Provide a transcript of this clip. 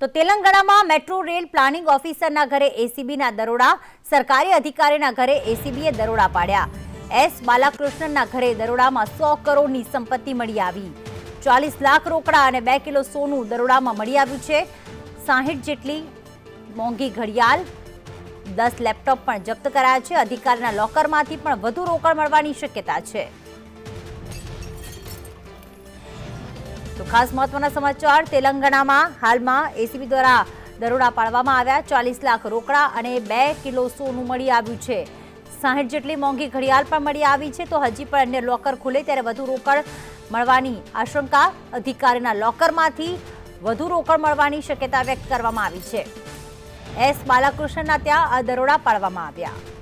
તો તેલંગાણામાં metro rail planning ઓફિસરના ઘરે એસીબીના દરોડા, સરકારી અધિકારીના ઘરે એસીબીએ દરોડા પાડ્યા. એસ બાલાકૃષ્ણનના ઘરે દરોડામાં સો કરોડની સંપત્તિ મળી આવી. ચાલીસ લાખ રોકડા અને બે કિલો સોનું દરોડામાં મળી આવ્યું છે. સાહીઠ જેટલી મોંઘી ઘડિયાળ, દસ લેપટોપ પણ જપ્ત કરાયા છે. અધિકારીના લોકરમાંથી પણ વધુ રોકડ મળવાની શક્યતા છે. તો ખાસ મહત્વના સમાચાર, તેલંગાણામાં હાલમાં એસીબી દ્વારા દરોડા પાડવામાં આવ્યા. ચાલીસ લાખ રોકડા અને બે કિલો સોનું મળી આવ્યું છે. સાહીઠ જેટલી મોંઘી ઘડિયાળ પણ મળી આવી છે. તો હજી પણ અન્ય લોકર ખુલે ત્યારે વધુ રોકડ મળવાની આશંકા. અધિકારીના લોકરમાંથી વધુ રોકડ મળવાની શક્યતા વ્યક્ત કરવામાં આવી છે. એસ બાલાકૃષ્ણના ત્યાં આ દરોડા પાડવામાં આવ્યા.